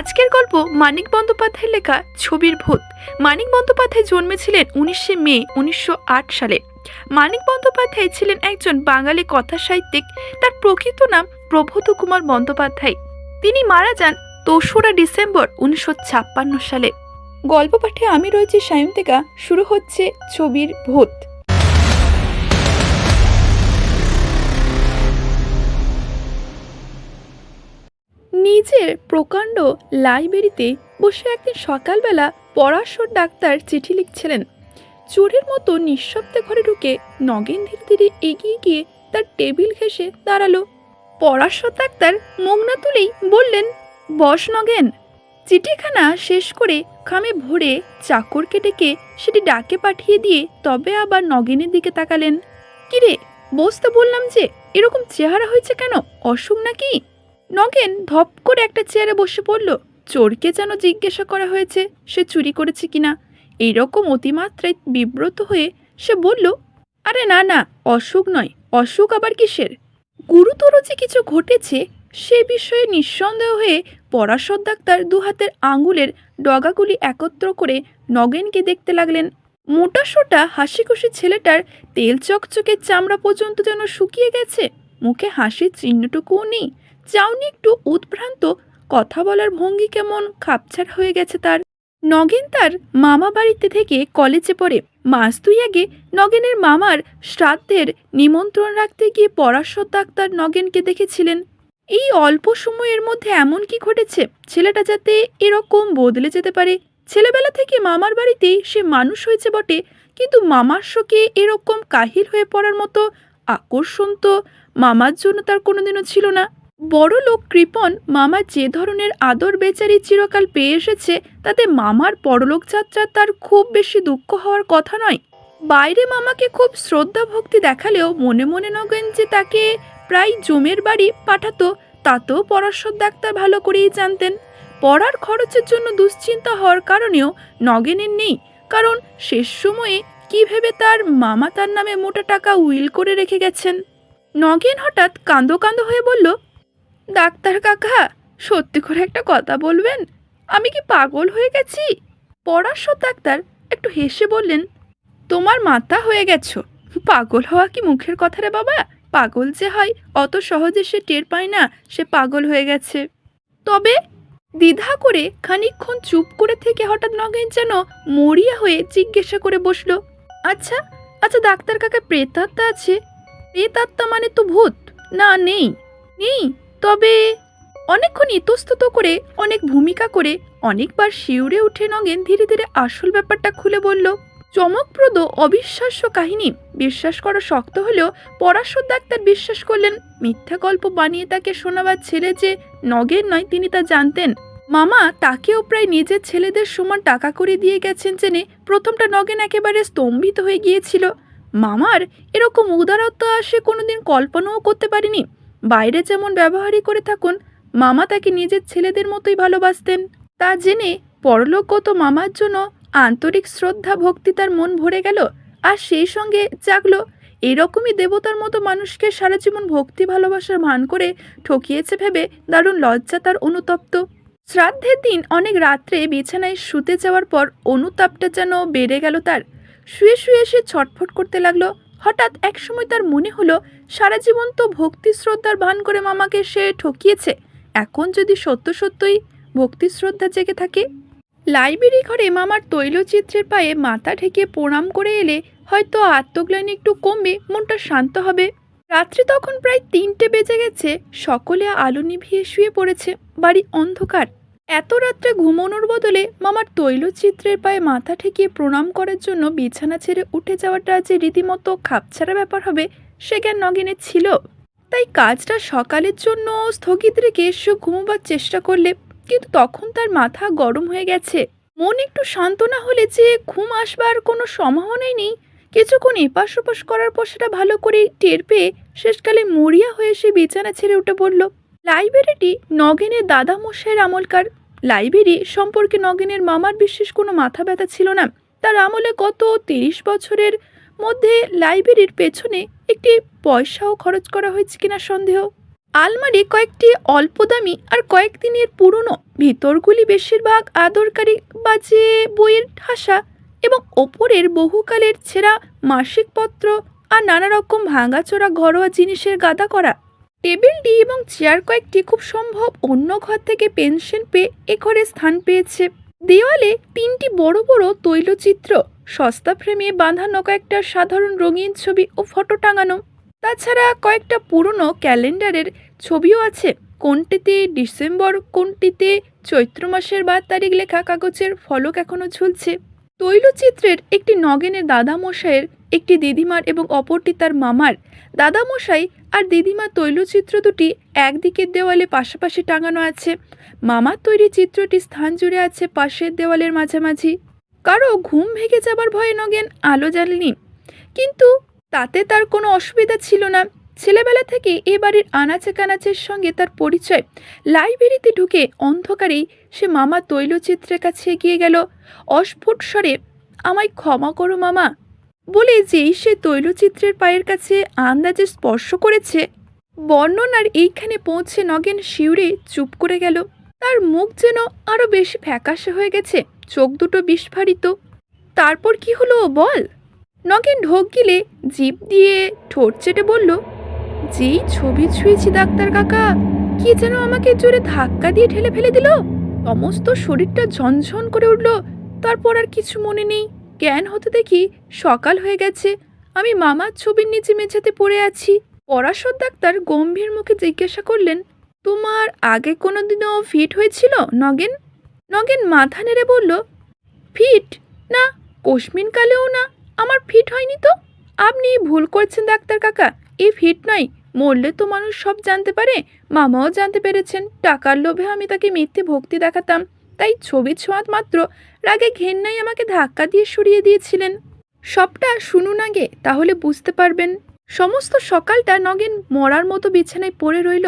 আজকের গল্প মানিক বন্দ্যোপাধ্যায়ের লেখা ছবির ভূত। মানিক বন্দ্যোপাধ্যায় জন্মেছিলেন উনিশে মে, উনিশশো আট সালে। মানিক বন্দ্যোপাধ্যায় ছিলেন একজন বাঙালি কথা সাহিত্যিক। তার প্রকৃত নাম প্রভূত কুমার বন্দ্যোপাধ্যায়। তিনি মারা যান দোসরা ডিসেম্বর, উনিশশো ছাপ্পান্ন সালে। গল্প পাঠে আমি রয়েছি সায়ন্তিকা। শুরু হচ্ছে ছবির ভূত। নিজের প্রকাণ্ড লাইব্রেরিতে বসে একদিন সকালবেলা পরাশর ডাক্তার চিঠি লিখছিলেন। চোরের মতো নিঃশব্দে ঘরে ঢুকে নগেন ধীরে ধীরে এগিয়ে গিয়ে তার টেবিল ঘেসে দাঁড়াল। পরাশর ডাক্তার মুখ না তুলেই বললেন, বস নগেন, চিঠিখানা শেষ করে খামে ভরে চাকরকে ডেকে সেটি ডাকে পাঠিয়ে দিয়ে তবে আবার নগেনের দিকে তাকালেন। কিরে বসতে বললাম যে, এরকম চেহারা হয়েছে কেন? অসুখ নাকি? নগেন ধপ করে একটা চেয়ারে বসে পড়ল। চোরকে যেন জিজ্ঞাসা করা হয়েছে, সে চুরি করেছে কিনা এইরকম অতিমাত্রায় বিব্রত হয়ে সে বলল, আরে না না, অসুখ নয়, অসুখ আবার কিসের? গুরুতর যে কিছু ঘটেছে, সে বিষয়ে নিঃসন্দেহ হয়ে পরাশর ডাক্তার দু হাতের আঙুলের ডগাগুলি একত্র করে নগেনকে দেখতে লাগলেন। মোটা সোটা হাসি খুশি ছেলেটার তেল চকচকে চামড়া পর্যন্ত যেন শুকিয়ে গেছে। মুখে হাসির চিহ্নটুকুও নেই। চাউনি একটু উদ্ভ্রান্ত, কথা বলার ভঙ্গি কেমন খাপছাড় হয়ে গেছে তার। নগেন তার মামা বাড়িতে থেকে কলেজে পড়ে। মাস দুই আগে নগেনের মামার শ্রাদ্ধের নিমন্ত্রণ রাখতে গিয়ে পরাশর ডাক্তার নগেনকে দেখেছিলেন। এই অল্প সময়ের মধ্যে এমন কি ঘটেছে? ছেলেটা যাতে এরকম বদলে যেতে পারে। ছেলেবেলা থেকে মামার বাড়িতেই সে মানুষ হয়েছে বটে, কিন্তু মামার শোকে এরকম কাহিল হয়ে পড়ার মতো আকর্ষণ তো মামার জন্য তার কোনোদিনও ছিল না। বড় লোক কৃপন মামা যে ধরনের আদর বেচারি চিরকাল পেয়ে এসেছে, তাতে মামার পরলোক যাত্রা তার খুব বেশি দুঃখ হওয়ার কথা নয়। বাইরে মামাকে খুব শ্রদ্ধা ভক্তি দেখালেও মনে মনে নগেন যে তাকে প্রায় জমের বাড়ি পাঠাতো, তাতেও পরাশর ডাক্তার ভালো করেই জানতেন। পড়ার খরচের জন্য দুশ্চিন্তা হওয়ার কারণেও নগেনের নেই, কারণ শেষ সময়ে কি ভেবে তার মামা তার নামে মোটা টাকা উইল করে রেখে গেছেন। নগেন হঠাৎ কাঁদো কাঁদো হয়ে বলল, ডাক্তার কাকা, সত্যি করে একটা কথা বলবেন? আমি কি পাগল হয়ে গেছি? পড়াশো ডাক্তার একটু হেসে বললেন, তোমার মাথা হয়ে গেছো। পাগল হওয়া কি মুখের কথা রে বাবা? পাগল যে হয়, অত সহজে সে টের পায় না, সে পাগল হয়ে গেছে। তবে দ্বিধা করে খানিকক্ষণ চুপ করে থেকে হঠাৎ নগেন যেন মরিয়া হয়ে জিজ্ঞাসা করে বসল আচ্ছা আচ্ছা ডাক্তার কাকা, প্রেতাত্মা আছে? প্রেতাত্মা মানে তো ভূত। না, নেই। নেই, তবে অনেকক্ষণ ইতস্তত করে, অনেক ভূমিকা করে, অনেকবার শিউরে উঠে নগেন ধীরে ধীরে আসল ব্যাপারটা খুলে বলল, চমকপ্রদ অবিশ্বাস্য কাহিনী। বিশ্বাস করা শক্ত হলেও পরাশর ডাক্তার বিশ্বাস করলেন, মিথ্যা গল্প বানিয়ে তাকে শোনাবার ছেলে যে নগেন নয় তিনি তা জানতেন। মামা তাকেও প্রায় নিজের ছেলেদের সমান টাকা করে দিয়ে গেছেন জেনে প্রথমটা নগেন একেবারে স্তম্ভিত হয়ে গিয়েছিল। মামার এরকম উদারত্ব সে কোনোদিন কল্পনাও করতে পারেনি। বাইরে যেমন ব্যবহারই করে থাকুন, মামা তাকে নিজের ছেলেদের মতোই ভালোবাসতেন। তা জেনে পরলোকগত মামার জন্য আন্তরিক শ্রদ্ধা, ভক্তি তার মন ভরে গেল আর সেই সঙ্গে জাগলো, এরকমই দেবতার মতো মানুষকে সারা জীবন ভক্তি, ভালোবাসার ভান করে ঠকিয়েছে ভেবে দারুণ লজ্জা তার অনুতপ্ত। শ্রাদ্ধের দিন অনেক রাত্রে বিছানায় শুতে যাওয়ার পর অনুতাপটা যেন বেড়ে গেল তার। শুয়ে শুয়ে সে ছটফট করতে লাগল। হঠাৎ একসময় তার মনে হলো, সারা জীবন তো ভক্তি শ্রদ্ধার ভান করে মামাকে সে ঠকিয়েছে। এখন যদি সত্য সত্যই ভক্তি শ্রদ্ধা জেগে থাকে? লাইব্রেরি ঘরে মামার তৈলচিত্রের পায়ে মাথা ঢেকে প্রণাম করে এলে হয়তো আত্মগ্লানি একটু কমবে, মনটা শান্ত হবে। রাত্রি তখন প্রায় তিনটে বেজে গেছে, সকলে আলো নিভিয়ে শুয়ে পড়েছে। বাড়ি অন্ধকার। এত রাত্রে ঘুমানোর বদলে মামার তৈলচিত্রের পায়ে মাথা ঠেকিয়ে প্রণাম করার জন্য বিছানা ছেড়ে উঠে যাওয়াটা যে রীতিমতো খাপছাড়া ব্যাপার হবে, সে জ্ঞান নগেনে ছিল। তাই কাজটা সকালের জন্য স্থগিত রেখে সে ঘুমোবার চেষ্টা করলে কিন্তু তখন তার মাথা গরম হয়ে গেছে। মন একটু শান্ত না হলে যে ঘুম আসবার কোনো সম্ভাবনাই নেই। কিছুক্ষণ এপাশ ওপাশ করার পর সেটা ভালো করে টের পেয়ে শেষকালে মরিয়া হয়ে সে বিছানা ছেড়ে উঠে পড়ল। লাইব্রেরিটি নগেনের দাদা মশাইয়ের আমলকার লাইব্রেরি সম্পর্কে নগেনের মামার বিশেষ কোনো মাথা ব্যথা ছিল না। তার আমলে গত তিরিশ বছরের মধ্যে লাইব্রেরির পেছনে একটি পয়সাও খরচ করা হয়েছে কিনা সন্দেহ। আলমারি কয়েকটি অল্প দামি আর কয়েকদিনের পুরনো ভিতরগুলি বেশিরভাগ আদরকারী বাজে বইয়ের ঠাসা এবং ওপরের বহুকালের ছেঁড়া মাসিকপত্র আর নানা রকম ভাঙাচোরা ঘরোয়া জিনিসের গাদা করা টেবিলটি এবং চেয়ার কয়েকটি খুব সম্ভব অন্য ঘর থেকে পেনশন পেয়ে এ ঘরে স্থান পেয়েছে। দেওয়ালে তিনটি বড় বড় তৈলচিত্র, সস্তা ফ্রেমে বাঁধানো কয়েকটা সাধারণ রঙিন ছবি ও ফটো টাঙানো। তাছাড়া কয়েকটা পুরনো ক্যালেন্ডারের ছবিও আছে। কোনটিতে ডিসেম্বর, কোনটিতে চৈত্র মাসের বার তারিখ লেখা কাগজের ফলক এখনও ঝুলছে। তৈলচিত্রের একটি নগেনের দাদামশাইয়ের একটি দিদিমার এবং অপরটি তার মামার। দাদামশাই আর দিদিমার তৈলচিত্র দুটি একদিকের দেওয়ালে পাশাপাশি টাঙানো আছে। মামার তৈরি চিত্রটি স্থান জুড়ে আছে পাশের দেওয়ালের মাঝামাঝি। কারও ঘুম ভেঙে যাবার ভয়ে নগেন আলো জ্বালেনি। কিন্তু তাতে তার কোনো অসুবিধা ছিল না। ছেলেবেলা থেকে এ বাড়ির আনাচে কানাচের সঙ্গে তার পরিচয়। লাইব্রেরিতে ঢুকে অন্ধকারেই সে মামা তৈলচিত্রের কাছে এগিয়ে গেল। অস্ফুট স্বরে, আমায় ক্ষমা করো মামা। বলে যেই সে তৈলচিত্রের পায়ের কাছে আন্দাজে স্পর্শ করেছে। বর্ণনার এইখানে পৌঁছে নগেন শিউরে চুপ করে গেল। তার মুখ যেন আরও বেশি ফ্যাকাশে হয়ে গেছে, চোখ দুটো বিস্ফারিত। তারপর কি হলো বল? নগেন ঢোক গিলে জিভ দিয়ে ঠোঁট চেটে বলল যেই ছবি ছুঁয়েছি ডাক্তার কাকা। কি যেন আমাকে জোরে ধাক্কা দিয়ে ঠেলে ফেলে দিল। সমস্ত শরীরটা ঝনঝন করে উঠল। তারপর আর কিছু মনে নেই। জ্ঞান হতে দেখি সকাল হয়ে গেছে। আমি মামার ছবির নিচে মেঝেতে পড়ে আছি। পরাশর ডাক্তার গম্ভীর মুখে জিজ্ঞাসা করলেন, তোমার আগে কোনো দিনও ফিট হয়েছিল, নগেন? নগেন মাথা নেড়ে বলল, ফিট? না কালেও না, আমার ফিট হয়নি তো। আপনি ভুল করছেন ডাক্তার কাকা, এ ফিট নয়। মরলে তো মানুষ সব জানতে পারে, মামাও জানতে পেরেছেন। টাকার লোভে আমি তাকে মিথ্যে ভক্তি দেখাতাম। তাই ছবি ছোঁয়াত মাত্র রাগে ঘেন্নাই আমাকে ধাক্কা দিয়ে সরিয়ে দিয়েছিলেন। সবটা শুনুন আগে, তাহলে বুঝতে পারবেন। সমস্ত সকালটা নগেন মরার মতো বিছানায় পড়ে রইল।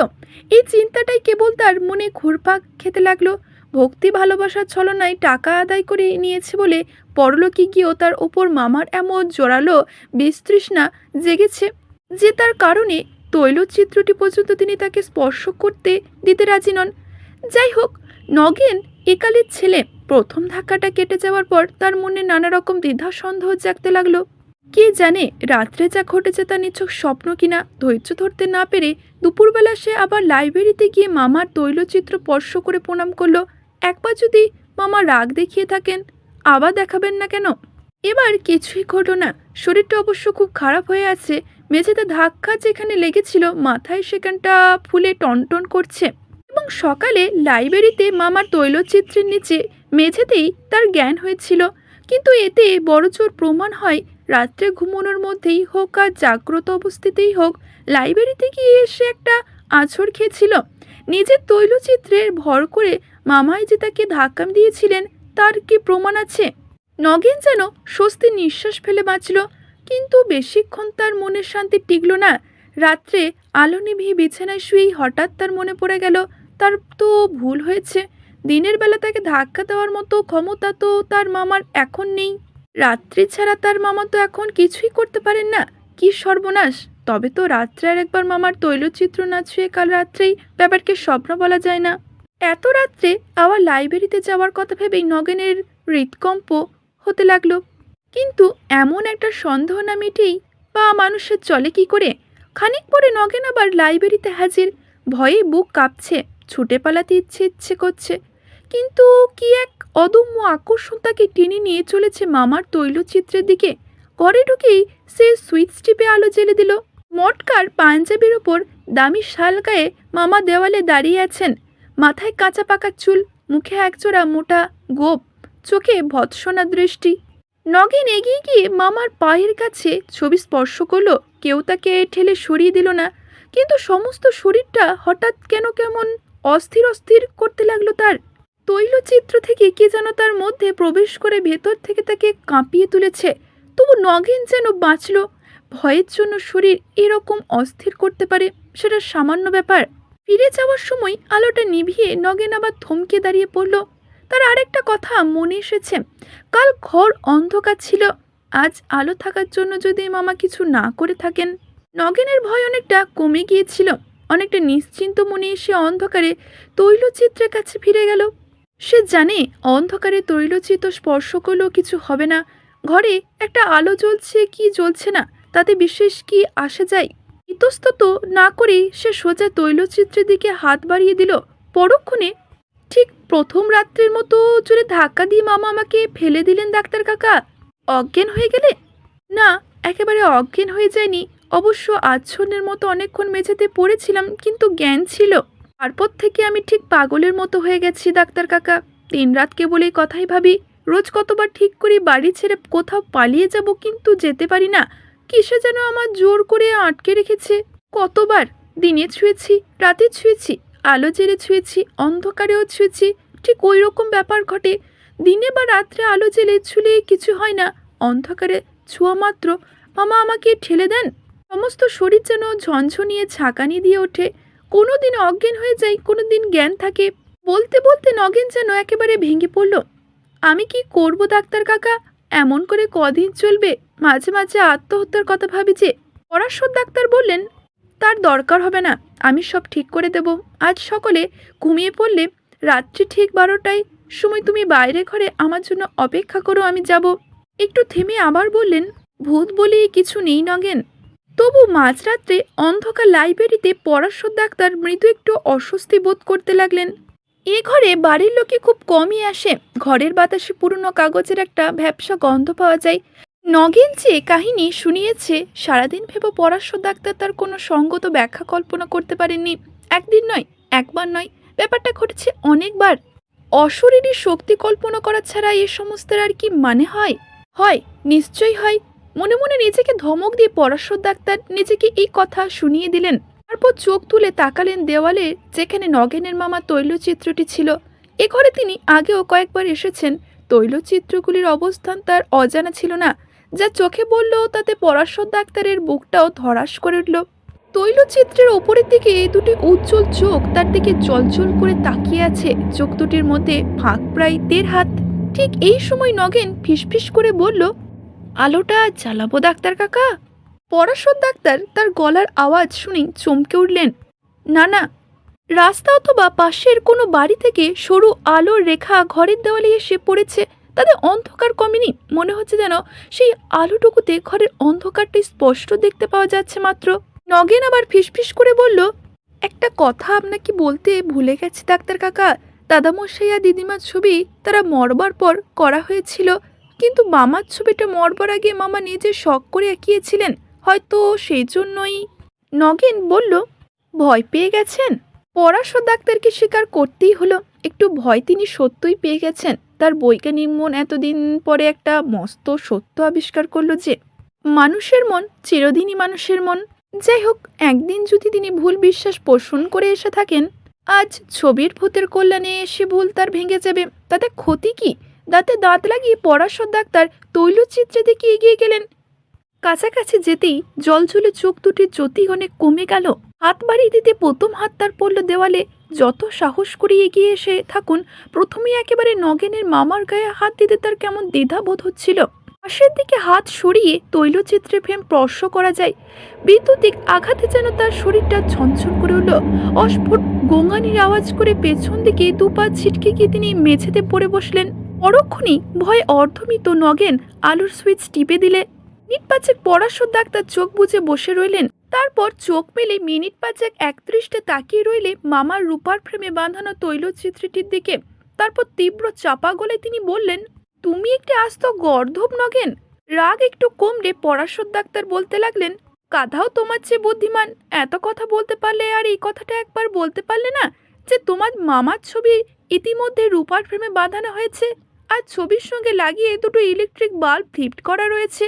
এই চিন্তাটাই কেবল তার মনে ঘুরপাক খেতে লাগল। ভক্তি ভালোবাসার ছলনায় টাকা আদায় করে নিয়েছে বলে পরলোকে গিয়েও তার ওপর মামার এমন জোরালো বিস্তৃষ্ণা জেগেছে যে তার কারণে তৈলচিত্রটি পর্যন্ত তিনি তাকে স্পর্শ করতে দিতে রাজি নন। যাই হোক, নগেন একালের ছেলে প্রথম ধাক্কাটা কেটে যাওয়ার পর তার মনে নানা রকম দ্বিধা সন্দেহ জাগতে লাগল। কে জানে রাত্রে যা ঘটেছে তা নিছক স্বপ্ন কিনা ধৈর্য ধরতে না পেরে দুপুরবেলা সে আবার লাইব্রেরিতে গিয়ে মামার তৈলচিত্র স্পর্শ করে প্রণাম করল। একবার যদি মামা রাগ দেখিয়ে থাকেন, আবার দেখাবেন না কেন? এবার কিছুই ঘটল না। শরীরটা অবশ্য খুব খারাপ হয়ে আছে। মেঝেতে ধাক্কা যেখানে লেগেছিল, মাথায় সেখানটা ফুলে টনটন করছে। এবং সকালে লাইব্রেরিতে মামার তৈলচিত্রের নিচে মেঝেতেই তার জ্ঞান হয়েছিল। কিন্তু এতে বড়জোর প্রমাণ হয়, রাত্রে ঘুমানোর মধ্যেই হোক আর জাগ্রত অবস্থিতেই হোক, লাইব্রেরিতে গিয়ে এসে একটা আছর খেয়েছিল। নিজের তৈলচিত্রের ভর করে মামাই যে তাকে ধাক্কা দিয়েছিলেন, তার কি প্রমাণ আছে? নগেন যেন স্বস্তি নিঃশ্বাস ফেলে বাঁচল, কিন্তু বেশিক্ষণ তার মনের শান্তি টিকল না। রাত্রে আলো নিভিয়ে বিছানায় শুয়েই হঠাৎ তার মনে পড়ে গেল তার তো ভুল হয়েছে। দিনের বেলা তাকে ধাক্কা দেওয়ার মতো ক্ষমতা তো তার মামার এখন নেই। রাত্রি ছাড়া তার মামা তো এখন কিছুই করতে পারেন না। কি সর্বনাশ! তবে তো রাত্রে আর একবার মামার তৈলচিত্র না ছুঁয়ে কাল রাত্রেই ব্যাপারকে স্বপ্ন বলা যায় না। এত রাত্রে আবার লাইব্রেরিতে যাওয়ার কথা ভেবেই নগেনের হৃদকম্প হতে লাগল। কিন্তু এমন একটা সন্দেহ না মিটেই বা মানুষের চলে কি করে? খানিক পরে নগেন আবার লাইব্রেরিতে হাজির। ভয়ে বুক কাঁপছে। ছুটে পালাতে ইচ্ছে ইচ্ছে করছে। কিন্তু কি এক অদম্য আকর্ষণ তাকে টেনে নিয়ে চলেছে মামার তৈলচিত্রের দিকে। ঘরে ঢুকেই সে সুইচ টিপে আলো জ্বেলে দিল। মটকার পাঞ্জাবির ওপর দামি শাল গায়ে মামা দেওয়ালে দাঁড়িয়ে আছেন। মাথায় কাঁচা পাকা চুল, মুখে একজোড়া মোটা গোপ, চোখে ভৎসনা দৃষ্টি। নগেন এগিয়ে গিয়ে মামার পায়ের কাছে ছবি স্পর্শ করল। কেউ তাকে ঠেলে সরিয়ে দিল না। কিন্তু সমস্ত শরীরটা হঠাৎ কেন কেমন অস্থির অস্থির করতে লাগল তার। তৈলচিত্র থেকে কে যেন তার মধ্যে প্রবেশ করে ভেতর থেকে তাকে কাঁপিয়ে তুলেছে। তবু নগেন যেন বাঁচল। ভয়ের জন্য শরীর এরকম অস্থির করতে পারে, সেটা সামান্য ব্যাপার। ফিরে যাওয়ার সময় আলোটা নিভিয়ে নগেন আবার থমকে দাঁড়িয়ে পড়ল। তার আরেকটা কথা মনে এসেছে। কাল ঘর অন্ধকার ছিল। আজ আলো থাকার জন্য যদি মামা কিছু না করে থাকেন, নগেনের ভয় অনেকটা কমে গিয়েছিল। অনেকটা নিশ্চিন্ত মনে সে অন্ধকারে তৈলচিত্রের কাছে ফিরে গেল। সে জানে অন্ধকারে তৈলচিত্র স্পর্শ করলেও কিছু হবে না। ঘরে একটা আলো জ্বলছে কি জ্বলছে না, তাতে বিশেষ কি আসে যায়? ইতস্তত না করেই সে সোজা তৈলচিত্রের দিকে হাত বাড়িয়ে দিল। পরক্ষণে ঠিক প্রথম রাত্রের মতো জোরে ধাক্কা দিয়ে মামা আমাকে ফেলে দিলেন ডাক্তার কাকা। অজ্ঞান হয়ে গেলে? না, একেবারে অজ্ঞান হয়ে যায়নি। অবশ্য আচ্ছন্নের মতো অনেকক্ষণ মেঝেতে পড়েছিলাম, কিন্তু জ্ঞান ছিল। তারপর থেকে আমি ঠিক পাগলের মতো হয়ে গেছি, ডাক্তার কাকা। দিন রাত কেবল এই কথাই ভাবি, রোজ কতবার ঠিক করি বাড়ি ছেড়ে কোথাও পালিয়ে যাব কিন্তু যেতে পারি না। কিসে যেন আমার জোর করে আটকে রেখেছে। কতবার? দিনে ছুঁয়েছি, রাতে ছুঁয়েছি, আলো জেলে ছুঁয়েছি, অন্ধকারেও ছুঁয়েছি, ঠিক ওই রকম ব্যাপার ঘটে। দিনে বা রাত্রে আলো জেলে ছুলে কিছু হয় না, অন্ধকারে ছোঁয়া মাত্র। মামা আমাকে ঠেলে দেন? সমস্ত শরীর যেন ঝনঝনিয়ে ঝাঁকানি দিয়ে ওঠে। কোনো দিন অজ্ঞান হয়ে যায় কোনো দিন জ্ঞান থাকে। বলতে বলতে নগেন যেন একেবারে ভেঙে পড়ল। আমি কি করব ডাক্তার কাকা? এমন করে কদিন চলবে, মাঝে মাঝে আত্মহত্যার কথা ভাবি যে, পরাশর ডাক্তার বললেন, তার দরকার হবে না, আমি সব ঠিক করে দেব। আজ সকালে ঘুমিয়ে পড়লে রাত্রি ঠিক বারোটায় সময় তুমি বাইরে ঘরে আমার জন্য অপেক্ষা করো, আমি যাব। একটু থেমে আবার বললেন, ভূত বলে কিছু নেই নগেন। তবু মাঝরাত্রে অন্ধকার লাইব্রেরিতে পরাশর ডাক্তার মৃদু একটু অস্বস্তি বোধ করতে লাগলেন। এ ঘরে বাড়ির লোকে খুব কমই আসে। ঘরের বাতাসে পুরনো কাগজের একটা ভ্যাবসা গন্ধ পাওয়া যায়। নগেন যে কাহিনী শুনিয়েছে, সারাদিন ভেবে পরাশর ডাক্তার তার কোনো সঙ্গত ব্যাখ্যা কল্পনা করতে পারেননি। একদিন নয়, একবার নয়, ব্যাপারটা ঘটেছে অনেকবার। অশরীরী শক্তি কল্পনা করা ছাড়া এ সমস্তের আর কি মানে হয়? হয়, নিশ্চয়ই হয়। মনে মনে নিজেকে ধমক দিয়ে পরাশর ডাক্তার নিজেকে এই কথা শুনিয়ে দিলেন। তারপর চোখ তুলে তাকালেন দেওয়ালে যেখানে নগেনের মামা তৈলচিত্রটি ছিল। এ ঘরে তিনি আগেও কয়েকবার এসেছেন। তৈলচিত্রগুলির অবস্থান তার অজানা ছিল না, যা চোখে বলল তাতে পরাশর ডাক্তারের বুকটাও ধরাস করে উঠল। তৈলচিত্রের ওপরের দিকে এই দুটি উজ্জ্বল চোখ তার দিকে জলজল করে তাকিয়ে আছে। চোখ দুটির মধ্যে ফাঁক প্রায় দেড় হাত। ঠিক এই সময় নগেন ফিসফিস করে বলল আলোটা জ্বালাবো ডাক্তার কাকা? পরাশর ডাক্তার, তার গলার আওয়াজ শুনে চমকে উঠলেন। না না, রাস্তা অথবা পাশের কোনো বাড়ি থেকে সরু আলোর রেখা ঘরের দেওয়ালে এসে পড়েছে। তাদের অন্ধকার কমেনি, মনে হচ্ছে যেন সেই আলোটুকুতে ঘরের অন্ধকারটি স্পষ্ট দেখতে পাওয়া যাচ্ছে মাত্র। নগেন আবার ফিসফিস করে বলল, একটা কথা আপনাকে বলতে ভুলে গেছি ডাক্তার কাকা। দাদামশাই আর দিদিমার ছবি তারা মরবার পর করা হয়েছিল। কিন্তু মামার ছবিটা মরবার আগে মামা নিজে শখ করে এঁকিয়েছিলেন। হয়তো সেই জন্যই নগেন বলল, ভয় পেয়ে গেছেন? পরাশর ডাক্তারকে স্বীকার করতেই হলো। একটু ভয় তিনি সত্যই পেয়ে গেছেন। তার বৈজ্ঞানিক মন এতদিন পরে একটা মস্ত সত্য আবিষ্কার করল যে, মানুষের মন চিরদিনই মানুষের মন। যাই হোক, একদিন যদি তিনি ভুল বিশ্বাস পোষণ করে এসে থাকেন, আজ ছবির ভূতের কল্যাণে এসে ভুল তার ভেঙে যাবে। তাতে ক্ষতি কি? দাঁতে দাঁত লাগিয়ে পরাশর ডাক্তার তৈলচিত্রের দিকে এগিয়ে গেলেন। কাছাকাছি যেতেই জলঝুলে চোখ দুটির জ্যোতি অনেক কমে গেল। হাত বাড়িয়ে দিতে প্রথম হাত তার পড়ল দেওয়ালে। যত সাহস করে এগিয়ে এসে থাকুন, প্রথমেই একেবারে নগেনের মামার গায়ে হাত দিতে তার কেমন দ্বিধা বোধ হচ্ছিল। পাশের দিকে হাত সরিয়ে তৈলচিত্রে ফ্রেম স্পর্শ করা যায়। বিদ্যুতিক আঘাতে যেন তার শরীরটা ঝনঝন করে উঠল। অস্ফুট গোঙানির আওয়াজ করে পেছন দিকে দুপা ছিটকে গিয়ে তিনি মেঝেতে পড়ে বসলেন। পরক্ষণেই ভয়ে অর্ধমিত নগেন আলুর সুইচ টিপে দিলে। মিনিট পাঁচেক পড়াশোর ডাক্তার চোখ বুজে বসে রইলেন। তারপর চোখ মেলে মিনিট পাঁচেক একত্রিশটা তাকিয়ে রইলে মামার রূপার ফ্রেমে বাঁধানো তৈলচিত্রটির দিকে। তারপর তীব্র চাপা গলে তিনি বললেন, তুমি একটি আস্ত গর্ধব নগেন। রাগ একটু কমলে পরাশর ডাক্তার বলতে লাগলেন কাধাও তোমার চেয়ে বুদ্ধিমান। এত কথা বলতে পারলে আর এই কথাটা একবার বলতে পারলে না যে তোমার মামার ছবি ইতিমধ্যে রূপার ফ্রেমে বাঁধানো হয়েছে? আর ছবির সঙ্গে লাগিয়ে দুটো ইলেকট্রিক বাল্ব ফিট করা রয়েছে।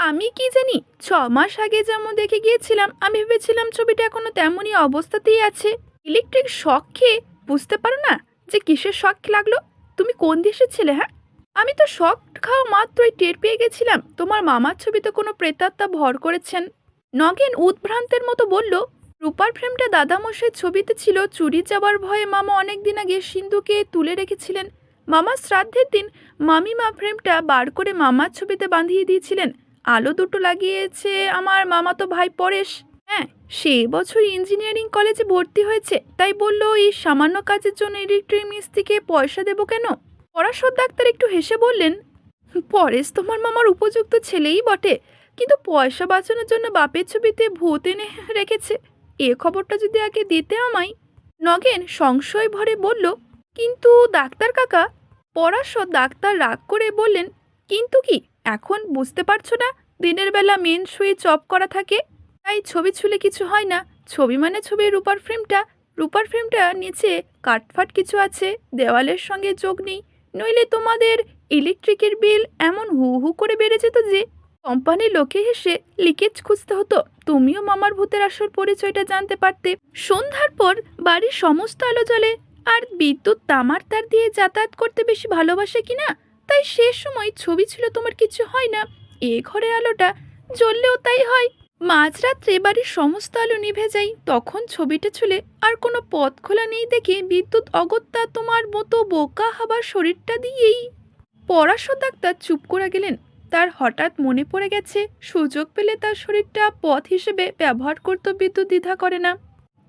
আমি কি জানি, ছ মাস আগে যেমন দেখে গিয়েছিলাম, আমি ভেবেছিলাম ছবিটা এখনও তেমনই অবস্থাতেই আছে। ইলেকট্রিক শখ খেয়ে বুঝতে পারো না যে কিসের শখ লাগল? তুমি কোন দেশের ছেলে হ্যাঁ? আমি তো শখ খাওয়া মাত্রই টের পেয়ে গেছিলাম, তোমার মামার ছবিতে কোনো প্রেতাত্মা ভর করেছেন। নগেন উদ্ভ্রান্তের মতো বলল, রূপার ফ্রেমটা দাদামশাই ছবিতে ছিল, চুরি যাওয়ার ভয়ে মামা অনেক দিন আগে সিন্ধুকে তুলে রেখেছিলেন। মামার শ্রাদ্ধের দিন মামিমা ফ্রেমটা বার করে মামার ছবিতে বাঁধিয়ে দিয়েছিলেন। আলো দুটো লাগিয়েছে আমার মামা তো ভাই পরেশ। হ্যাঁ সে বছর ইঞ্জিনিয়ারিং কলেজে ভর্তি হয়েছে, তাই বলল, এই সামান্য কাজের জন্য ইলেকট্রিক মিস্ত্রিকে পয়সা দেবো কেন? পরাশর ডাক্তার একটু হেসে বললেন, পরেশ তোমার মামার উপযুক্ত ছেলেই বটে, কিন্তু পয়সা বাঁচানোর জন্য বাপের ছবিতে ভূত এনে রেখেছে। এ খবরটা যদি আগে দিতে আমায়? নগেন সংশয় ভরে বলল কিন্তু ডাক্তার কাকা, পরাশর ডাক্তার রাগ করে বললেন, কিন্তু কি, এখন বুঝতে পারছ না, দিনের বেলা মেন সুইচ অফ করা থাকে, তাই ছবি ছুলে কিছু হয় না, ছবি মানে ছবির রূপার ফ্রেমটা রূপার ফ্রেমটা নিচে কাটফাট কিছু আছে, দেওয়ালের সঙ্গে যোগ নেই, নইলে তোমাদের ইলেকট্রিকের বিল এমন হু হু করে বেড়ে যেত যে, কোম্পানির লোকে এসে লিকেজ খুঁজতে হতো, তুমিও মামার ভূতের আসল পরিচয়টা জানতে পারতে। সন্ধ্যার পর বাড়ির সমস্ত আলো জ্বলে আর বিদ্যুৎ তামার তার দিয়ে যাতায়াত করতে বেশি ভালোবাসে কিনা? তাই সে সময় ছবি ছিল তোমার কিছু হয় না। এ ঘরে আলোটা জ্বললেও তাই হয়। মাঝরাত্রে বাড়ির সমস্ত আলো নিভে যায়। তখন ছবিটা ছুলে আর কোনো পথ খোলা নেই দেখে বিদ্যুৎ অগত্যা তোমার মতো বোকা হবার শরীরটা দিয়েই। পড়াশো ডাক্তার চুপ করে গেলেন। তার হঠাৎ মনে পড়ে গেছে, সুযোগ পেলে তার শরীরটা পথ হিসেবে ব্যবহার করতে বিদ্যুৎ দ্বিধা করে না।